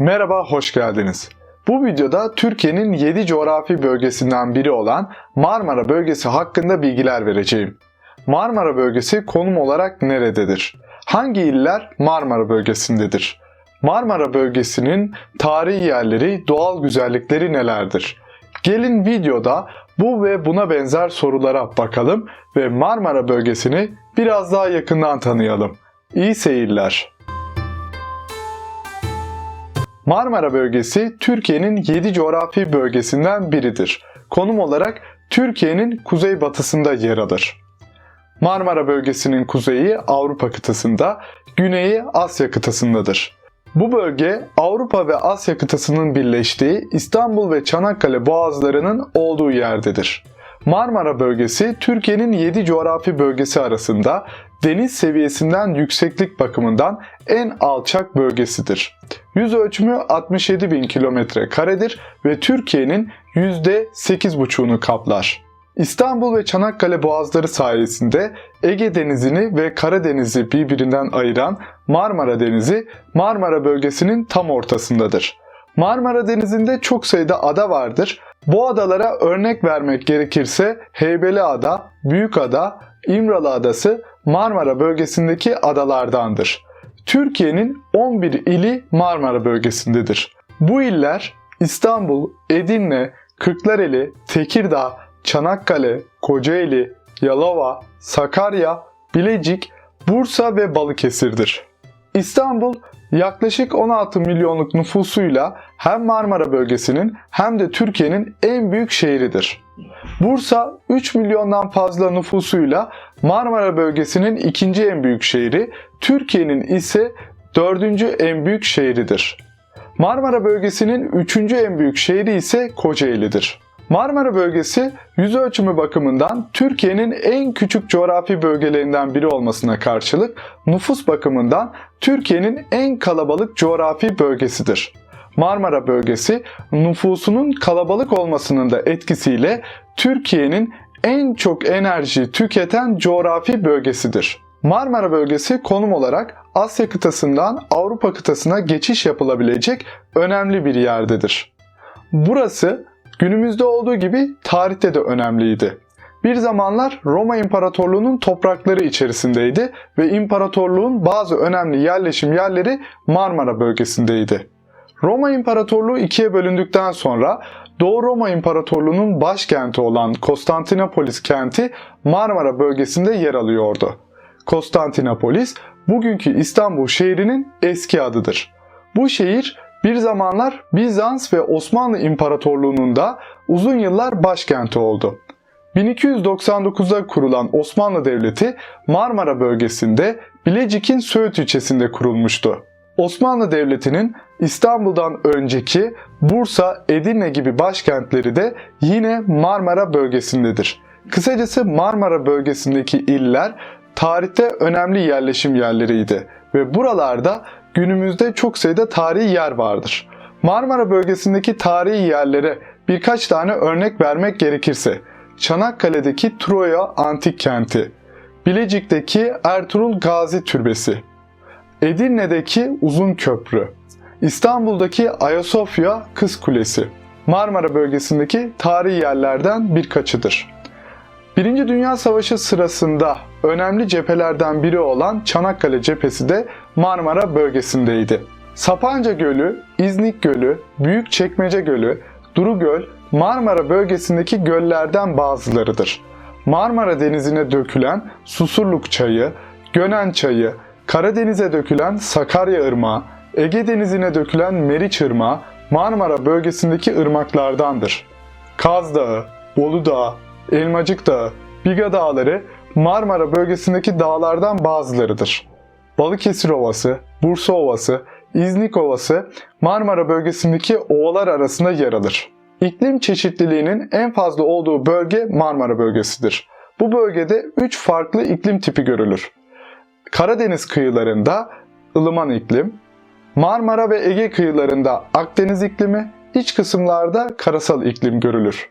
Merhaba, hoş geldiniz. Bu videoda Türkiye'nin 7 coğrafi bölgesinden biri olan Marmara bölgesi hakkında bilgiler vereceğim. Marmara bölgesi konum olarak nerededir? Hangi iller Marmara bölgesindedir? Marmara bölgesinin tarihi yerleri, doğal güzellikleri nelerdir? Gelin videoda bu ve buna benzer sorulara bakalım ve Marmara bölgesini biraz daha yakından tanıyalım. İyi seyirler. Marmara bölgesi Türkiye'nin 7 coğrafi bölgesinden biridir. Konum olarak Türkiye'nin kuzeybatısında yer alır. Marmara bölgesinin kuzeyi Avrupa kıtasında, güneyi Asya kıtasındadır. Bu bölge Avrupa ve Asya kıtasının birleştiği İstanbul ve Çanakkale boğazlarının olduğu yerdedir. Marmara bölgesi Türkiye'nin 7 coğrafi bölgesi arasında deniz seviyesinden yükseklik bakımından en alçak bölgesidir. Yüz ölçümü 67 bin kilometre karedir ve Türkiye'nin %8,5'unu kaplar. İstanbul ve Çanakkale boğazları sayesinde Ege Denizi'ni ve Karadeniz'i birbirinden ayıran Marmara Denizi Marmara bölgesinin tam ortasındadır. Marmara Denizi'nde çok sayıda ada vardır. Bu adalara örnek vermek gerekirse Heybeliada, Büyükada, İmralı Adası Marmara bölgesindeki adalardandır. Türkiye'nin 11 ili Marmara bölgesindedir. Bu iller İstanbul, Edirne, Kırklareli, Tekirdağ, Çanakkale, Kocaeli, Yalova, Sakarya, Bilecik, Bursa ve Balıkesir'dir. İstanbul yaklaşık 16 milyonluk nüfusuyla hem Marmara bölgesinin hem de Türkiye'nin en büyük şehridir. Bursa 3 milyondan fazla nüfusuyla Marmara bölgesinin ikinci en büyük şehri, Türkiye'nin ise dördüncü en büyük şehridir. Marmara bölgesinin üçüncü en büyük şehri ise Kocaeli'dir. Marmara bölgesi yüz ölçümü bakımından Türkiye'nin en küçük coğrafi bölgelerinden biri olmasına karşılık nüfus bakımından Türkiye'nin en kalabalık coğrafi bölgesidir. Marmara bölgesi nüfusunun kalabalık olmasının da etkisiyle Türkiye'nin en çok enerji tüketen coğrafi bölgesidir. Marmara bölgesi konum olarak Asya kıtasından Avrupa kıtasına geçiş yapılabilecek önemli bir yerdedir. Burası günümüzde olduğu gibi tarihte de önemliydi. Bir zamanlar Roma İmparatorluğu'nun toprakları içerisindeydi ve imparatorluğun bazı önemli yerleşim yerleri Marmara bölgesindeydi. Roma İmparatorluğu ikiye bölündükten sonra Doğu Roma İmparatorluğu'nun başkenti olan Konstantinopolis kenti Marmara bölgesinde yer alıyordu. Konstantinopolis bugünkü İstanbul şehrinin eski adıdır. Bu şehir bir zamanlar Bizans ve Osmanlı İmparatorluğu'nun da uzun yıllar başkenti oldu. 1299'da kurulan Osmanlı Devleti Marmara bölgesinde Bilecik'in Söğüt ilçesinde kurulmuştu. Osmanlı Devleti'nin İstanbul'dan önceki Bursa, Edirne gibi başkentleri de yine Marmara bölgesindedir. Kısacası Marmara bölgesindeki iller tarihte önemli yerleşim yerleriydi ve buralarda günümüzde çok sayıda tarihi yer vardır. Marmara bölgesindeki tarihi yerlere birkaç tane örnek vermek gerekirse Çanakkale'deki Troya Antik Kenti, Bilecik'teki Ertuğrul Gazi Türbesi, Edirne'deki Uzun Köprü, İstanbul'daki Ayasofya Kız Kulesi, Marmara bölgesindeki tarihi yerlerden birkaçıdır. Birinci Dünya Savaşı sırasında önemli cephelerden biri olan Çanakkale cephesi de Marmara bölgesindeydi. Sapanca Gölü, İznik Gölü, Büyükçekmece Gölü, Duru Göl, Marmara bölgesindeki göllerden bazılarıdır. Marmara Denizi'ne dökülen Susurluk Çayı, Gönen Çayı, Karadeniz'e dökülen Sakarya Irmağı, Ege Denizi'ne dökülen Meriç Irmağı Marmara bölgesindeki ırmaklardandır. Kaz Dağı, Bolu Dağı, Elmacık Dağı, Biga Dağları Marmara bölgesindeki dağlardan bazılarıdır. Balıkesir Ovası, Bursa Ovası, İznik Ovası Marmara bölgesindeki ovalar arasında yer alır. İklim çeşitliliğinin en fazla olduğu bölge Marmara bölgesidir. Bu bölgede 3 farklı iklim tipi görülür. Karadeniz kıyılarında ılıman iklim, Marmara ve Ege kıyılarında Akdeniz iklimi, iç kısımlarda karasal iklim görülür.